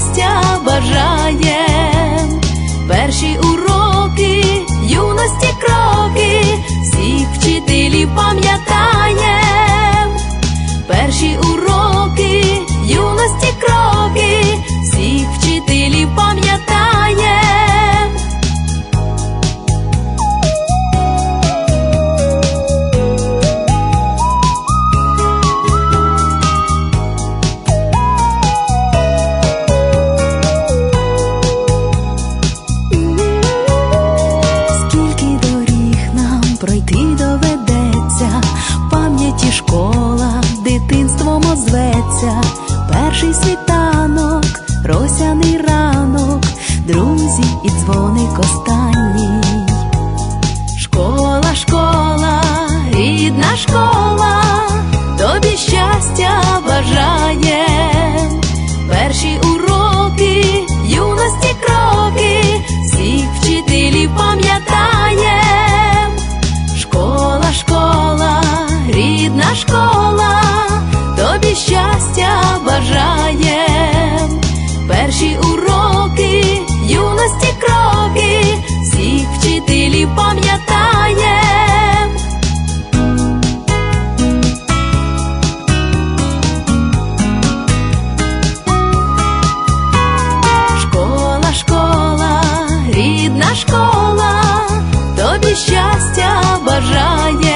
Щастя озветься, перший світанок, росяний ранок, друзі і дзвоник останній. Школа, школа, рідна школа, щастя бажає.